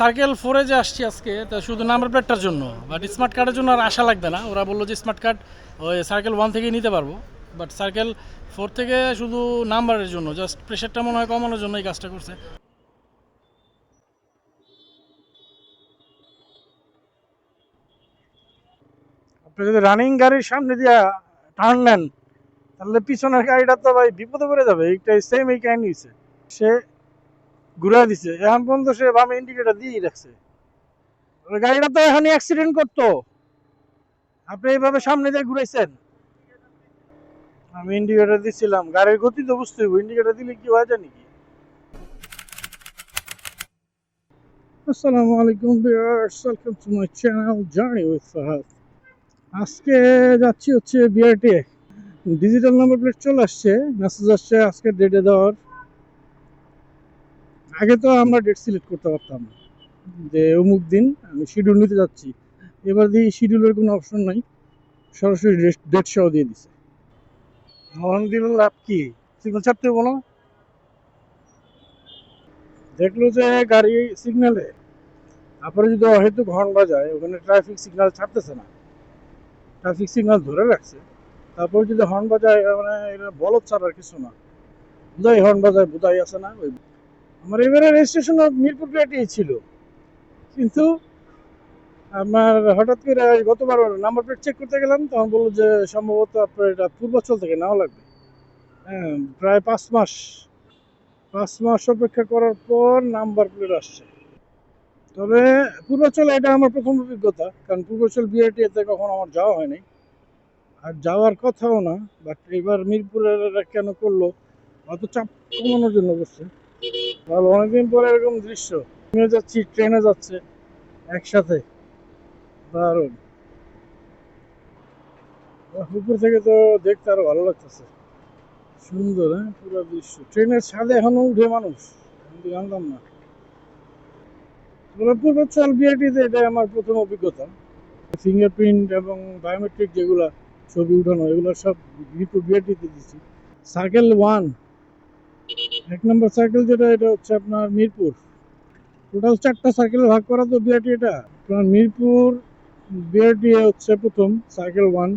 Circle ফোরে যে আসছি আজকে, তা শুধু নাম্বার প্লেটটার জন্য বাট স্মার্ট কার্ডের জন্য আর আশা লাগবে না। ওরা বলল যে স্মার্ট কার্ড ওই সার্কেল ওয়ান থেকেই নিতে পারব বাট সার্কেল ফোর থেকে শুধু নাম্বারের জন্য জাস্ট প্রেশারটা মনে হয় কমানোর জন্য এই কাজটা করছে। আপনি যদি রানিং গাড়ির সামনে দিয়া টার্ন নেন, তাহলে পিছনের গাড়িটা তো ভাই বিপদে পড়ে যাবে, এইটাই সেম এই কাহিনী সে ঘুরে দিছে। এখন পর্যন্ত সে বামে ইন্ডিকেটার দিয়েই রাখছে। গাড়িটা তো এখনই অ্যাক্সিডেন্ট করতো। আপনি এইভাবে সামনে দিয়ে ঘুরাইছেন? আমি ইন্ডিকেটার দিছিলাম। গাড়ির গতি তো বুঝতে হইব। ইন্ডিকেটার দিলে কি হয় জানি কি? আসসালামু আলাইকুম viewers. Welcome to my channel journey with Fahad আজকে যাচ্ছি হচ্ছে বিআরটি ডিজিটাল নাম্বার প্লেট চলে আসছে। মেসেজ আসছে আজকে ডেটে দেওয়ার। আগে তো আমরা ডেট সিলেক্ট করতে পারতাম যে অমুক দিন আমি শিডিউল নিতে যাচ্ছি। এবার দিয়ে শিডিউলের কোনো অপশন নাই। সরাসরি ডেট সহ দিয়ে দিছে। হর্ন দিলে লাভ কি? সিগন্যাল ছাড়তে না। দেখল যে গাড়ি সিগন্যালে তারপরে যদি হয়তো হর্ন বাজায়, ওখানে ট্রাফিক সিগন্যাল ছাড়তেছে না। ট্রাফিক সিগন্যাল ধরে রাখছে। তারপর যদি হর্ন বাজায় মানে এটা বলদ ছাড়ার কিছু না। বুধাই হর্ন বাজায় বুধাই আছে না। ওই আমার এবারে রেজিস্ট্রেশন মিরপুর প্লেটেই ছিল। কিন্তু আমার হঠাৎ করে গতবার নাম্বার প্লেট চেক করতে গেলাম, তখন বলল যে সম্ভবত আপনার এটা পূর্বাচল থেকে নেওয়া লাগবে। হ্যাঁ প্রায় পাঁচ মাস। পাঁচ মাস অপেক্ষা করার পর নাম্বার প্লেট আসছে। তবে পূর্বাচল এটা আমার প্রথম অভিজ্ঞতা, কারণ পূর্বাচল বিআরটি এতে কখনো আমার যাওয়া হয়নি। আর যাওয়ার কথাও না বাট এবার মিরপুরের কেন করল? অত চাপ কমানোর জন্য করছে। অনেকদিন পরে এরকম দৃশ্য। ট্রেনে যাচ্ছি, ট্রেনে যাচ্ছে, একসাথে। দারুণ। উপর থেকে তো দেখতে আরও ভালো লাগতেছে। সুন্দর হ্যাঁ পুরো দৃশ্য। ট্রেনের ছাদে এখনও উঠে মানুষ তো জানতাম না। পূর্বাচল বিআরটিতে এটা আমার প্রথম অভিজ্ঞতা। ফিঙ্গারপ্রিন্ট এবং বায়োমেট্রিক যেগুলো ছবি উঠানো, এগুলো সব মিরপুর বিআরটিতে দিচ্ছি সার্কেল ওয়ান এক নম্বর সার্কেল যেটা, এটা হচ্ছে আপনার মিরপুর। টোটাল চারটা সার্কেল ভাগ করা তো বিআরটি এটা। আপনার মিরপুর বিআরটি হচ্ছে প্রথম সার্কেল ওয়ান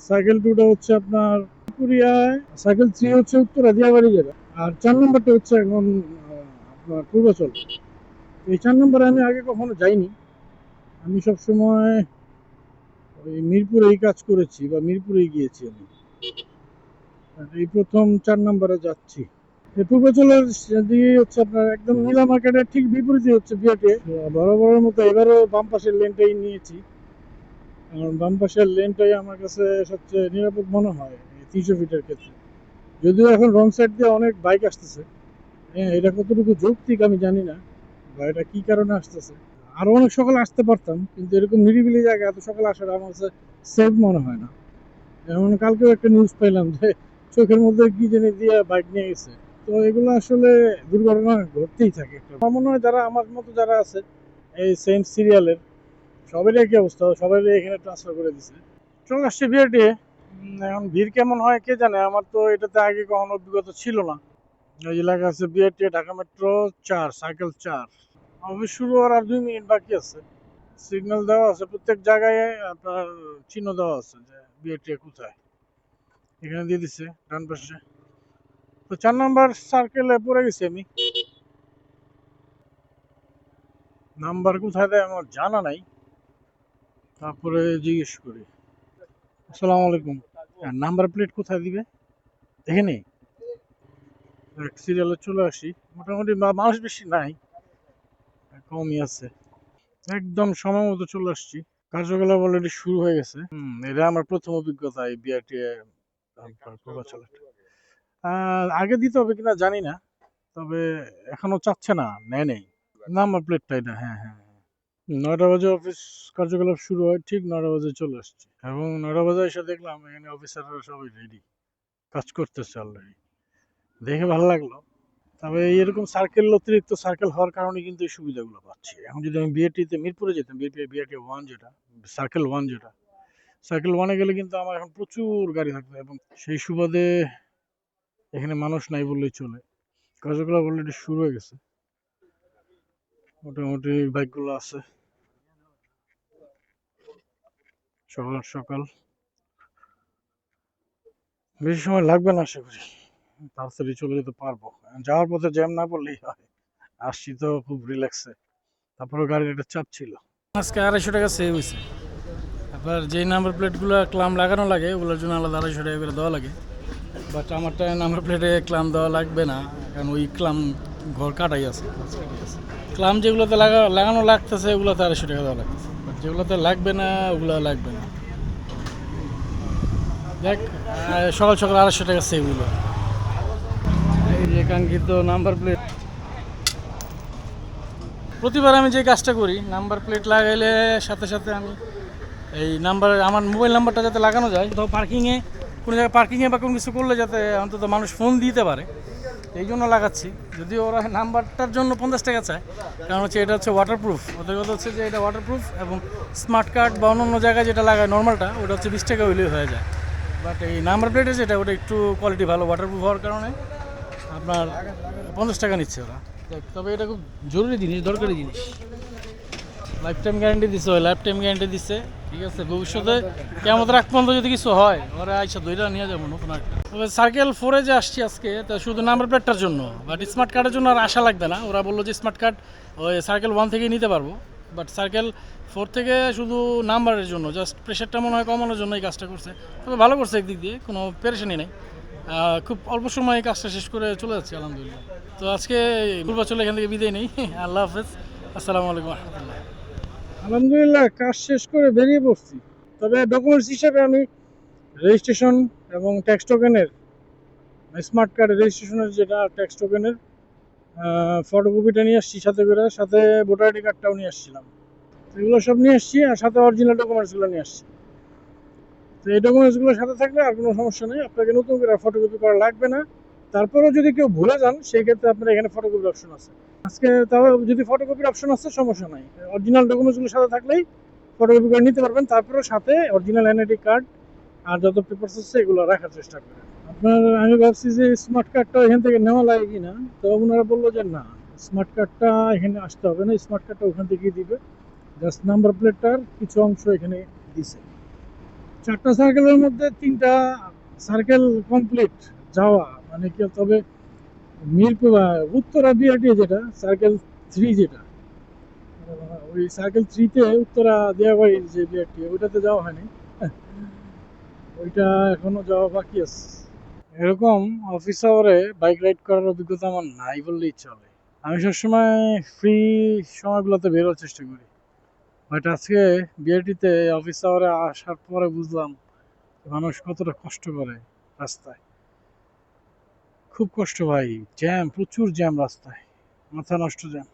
সার্কেল টুটা হচ্ছে আপনার পুরিয়ায় সার্কেল থ্রি হচ্ছে উত্তরা দিয়াবাড়ি যেটা আর চার নম্বরটা হচ্ছে এখন আপনার পূর্বাচল। এই চার নম্বরে আমি আগে কখনো যাইনি। আমি সব সময় ওই মিরপুরেই কাজ করেছি বা মিরপুরেই গিয়েছি আমি। এই প্রথম চার নম্বরে যাচ্ছি। এই পূর্বাচলের দিকে হচ্ছে আপনার একদম নীলা মার্কেটের ঠিক বিপরীতে হচ্ছে বিয়াটে বড় বড় মতো এবারও বাম পাশের লেনটাই নিয়েছি। কারণ বাম পাশের লেনটাই আমার কাছে সবচেয়ে নিরাপদ মনে হয় তিনশো ফিটের ক্ষেত্রে। যদিও এখন রং সাইড দিয়ে অনেক বাইক আসতেছে। হ্যাঁ এটা কতটুকু যৌক্তিক আমি জানি না বা এটা কি কারণে আসতেছে? আরও অনেক সকাল আসতে পারতাম কিন্তু এরকম নিরিবিলি জায়গা এত সকাল আসাটা আমার কাছে সেফ মনে হয় না। যেমন কালকেও একটা নিউজ পাইলাম যে চোখের মধ্যে কি জানি দিয়ে বাইক নিয়ে গেছে। তো এগুলো আসলে দুর্ঘটনা ঘটতেই থাকে। আমার মনে হয় যারা আমার মতো যারা আছে, এই সেম সিরিয়ালের, সবারই একই অবস্থা সবাই এখানে ট্রান্সফার করে দিছে। চলে আসছে বিআরটি এখন ভিড় কেমন হয় কে জানে? আমার তো এটাতে আগে কখনো অভিজ্ঞতা ছিল না। ওই এলাকা আছে বিআরটি ঢাকা মেট্রো চার, সাইকেল চার। অফিস শুরু হওয়ার আর দুই মিনিট বাকি আছে। সিগন্যাল দেওয়া আছে, প্রত্যেক জায়গায় আপনার চিহ্ন দেওয়া আছে যে বিআরটি কোথায়। এখানে দিয়ে দিছে, ডান পাশে। তো চার নম্বর সার্কেলে পড়ে গেছি আমি। নাম্বার কোথায় দেয় আমার জানা নাই। তারপরে জিজ্ঞেস করি। আসসালামু আলাইকুম। নাম্বার প্লেট কোথায় দিবে? দেখে নেই সিরিয়ালে চলে আসি। মোটামুটি মানুষ বেশি নাই কমই আছে। একদম সময় মতো চলে আসছি। কার্যকলাপ অলরেডি শুরু হয়ে গেছে। এটা আমার প্রথম অভিজ্ঞতা এই বিআরটি পূর্বাচলের আহ, আগে দিতে হবে কিনা জানি না, তবে এখনও চাচ্ছে না, নেয় নেই। নাম্বার প্লেটটা এটা হ্যাঁ হ্যাঁ হ্যাঁ। নয়টা বাজে অফিস কার্যকলাপ শুরু হয়, ঠিক নয়টা বাজে চলে আসছে। এবং নয়টা বাজে এসে দেখলাম, এখানে অফিসাররা সবাই রেডি কাজ করতেছে অলরেডি দেখে ভালো লাগল। তবে এরকম সার্কেল অতিরিক্ত সার্কেল হওয়ার কারণে কিন্তু এই সুবিধাগুলো পাচ্ছি। এখন যদি আমি বিআরটিতে মিরপুরে যেতাম বিআরটি বিআরটি ওয়ান যেটা সার্কেল ওয়ান যেটা সার্কেল ওয়ানে গেলে কিন্তু আমার এখন প্রচুর গাড়ি থাকতো এবং সেই সুবাদে এখানে মানুষ নাই বললেই চলে। কার্যকলাপ অলরেডি শুরু হয়ে গেছে। মোটামুটি বাইকগুলো আছে। সকাল সকাল। বেশি সময় লাগবে না আশা করি। তাড়াতাড়ি চলে যেতে পারব। যাওয়ার পথে জ্যাম না পড়লেই হয়। আসছি তো খুব রিল্যাক্সে তারপরে গাড়ির একটা চাপ ছিল। আজকে আড়াইশো টাকা সেভ হয়েছে। আবার যেই নাম্বার প্লেটগুলো ক্লাম লাগানো লাগে, ওগুলোর জন্য আলাদা আড়াইশো টাকা করে দেওয়া লাগে। বাট আমারটা নাম্বার প্লেটে ক্লাম দেওয়া লাগবে না, কারণ ওই ক্লাম ঘর কাটাই আছে ক্লাম যেগুলোতে লাগা, লাগানো লাগতেছে, ওগুলোতে আড়াইশো টাকা দেওয়া লাগতেছে। বাট যেগুলোতে লাগবে না, ওগুলো লাগবে না। দেখ সকাল সকাল আড়াইশো টাকা সেভ হলো। এই যে কাঙ্ক্ষিত নাম্বার প্লেট প্রতিবার আমি যে কাজটা করি নাম্বার প্লেট লাগাইলে সাথে সাথে আমি এই নাম্বার আমার মোবাইল নাম্বারটা যাতে লাগানো যায় তো পার্কিংয়ে কোনো জায়গায় পার্কিংয়ে বা কোনো কিছু করলে যাতে অন্তত মানুষ ফোন দিতে পারে, এই জন্য লাগাচ্ছি। যদিও ওরা নাম্বারটার জন্য পঞ্চাশ টাকা চায়, কারণ হচ্ছে এটা হচ্ছে ওয়াটারপ্রুফ ওদের কথা হচ্ছে যে এটা ওয়াটারপ্রুফ এবং স্মার্ট কার্ড বা অন্য অন্য জায়গায় যেটা লাগায় নর্মালটা ওটা হচ্ছে বিশ টাকা হইলেই হয়ে যায়। বাট এই নাম্বার প্লেটে যেটা ওটা একটু কোয়ালিটি ভালো ওয়াটারপ্রুফ হওয়ার কারণে আপনার পঞ্চাশ টাকা নিচ্ছে ওরা। তবে এটা খুব জরুরি জিনিস, দরকারি জিনিস। লাইফ টাইম গ্যারান্টি দিচ্ছে ওই লাইফ টাইম গ্যারান্টি দিচ্ছে ঠিক আছে? ভবিষ্যতে কেমন রাখ পর্যন্ত যদি কিছু হয়, ওরা আইসা দইটা নিয়ে যাব নতুন একটা। তবে সার্কেল ফোরে যে আসছি আজকে, তা শুধু নাম্বার প্লেটটার জন্য বাট স্মার্ট কার্ডের জন্য আর আশা লাগবে না। ওরা বলল যে স্মার্ট কার্ড ওই সার্কেল ওয়ান থেকেই নিতে পারব বাট সার্কেল ফোর থেকে শুধু নাম্বারের জন্য জাস্ট প্রেশারটা মনে হয় কমানোর জন্য এই কাজটা করছে। তবে ভালো করছে একদিক দিয়ে, কোনো পেরেশানি নেই। খুব অল্প সময়ে কাজটা শেষ করে চলে যাচ্ছি, আলহামদুলিল্লাহ। তো আজকে পূর্বাচলে এখান থেকে বিদায় নেই। আল্লাহ হাফেজ। আসসালামু আলাইকুম রহমতুল্লাহ। আলহামদুলিল্লাহ, কাজ শেষ করে বেরিয়ে পড়ছি। তবে ডকুমেন্টস হিসেবে আমি রেজিস্ট্রেশন এবং ট্যাক্স টোকেনের স্মার্ট কার্ডের রেজিস্ট্রেশনের যেটা ট্যাক্স টোকেনের ফটোকপিটা নিয়ে আসছি সাথে করে, সাথে ভোটার আইডি কার্ডটাও নিয়ে আসছিলাম। এগুলো সব নিয়ে আসছি আর সাথে অরিজিনাল ডকুমেন্টসগুলো নিয়ে আসছি। তো এই ডকুমেন্টসগুলো সাথে থাকলে আর কোনো সমস্যা নেই, আপনাকে নতুন করে ফটোকপি করা লাগবে না। তারপরেও যদি কেউ ভুলে যান, সেই ক্ষেত্রে আপনার এখানে ফটোকপির অপশন আছে। আজকে তাও যদি ফটোকপির অপশন আছে, সমস্যা নাই। অরিজিনাল ডকুমেন্টসগুলো সাথে থাকলেই ফটোকপি করে নিতে পারবেন। তারপরেও সাথে অরিজিনাল এনআইডি কার্ড আর যত পেপারস আছে, এগুলো রাখার চেষ্টা করবেন আপনার, আমি ভাবছি যে স্মার্ট কার্ডটা এখান থেকে নেওয়া লাগে কি না তো ওনারা বলল যে না স্মার্ট কার্ডটা এখানে আসতে হবে না স্মার্ট কার্ডটা ওখান থেকেই দিবে। জাস্ট নাম্বার প্লেটটার কিছু অংশ এখানে দিছে। চারটা সার্কেলের মধ্যে তিনটা সার্কেল কমপ্লিট যাওয়া মানে কি, তবে মিরপুর উত্তরা বিআরটি যেটা সার্কেল থ্রি যেটা, ওই সার্কেল থ্রিতে উত্তরা যে বিআরটি ওইটাতে যাওয়া হয়নি। ওইটা এখনও যাওয়া বাকি আছে। এরকম অফিস আওয়ারে বাইক রাইড করার অভিজ্ঞতা আমার নাই বললেই চলে। আমি সবসময় ফ্রি সময়গুলোতে বেরোর চেষ্টা করি। বাট আজকে বিআরটিতে অফিস আওয়ারে আসার পরে বুঝলাম মানুষ কতটা কষ্ট করে রাস্তায়। খুব কষ্ট ভাই জ্যাম প্রচুর জ্যাম রাস্তায় মাথা নষ্ট জ্যাম।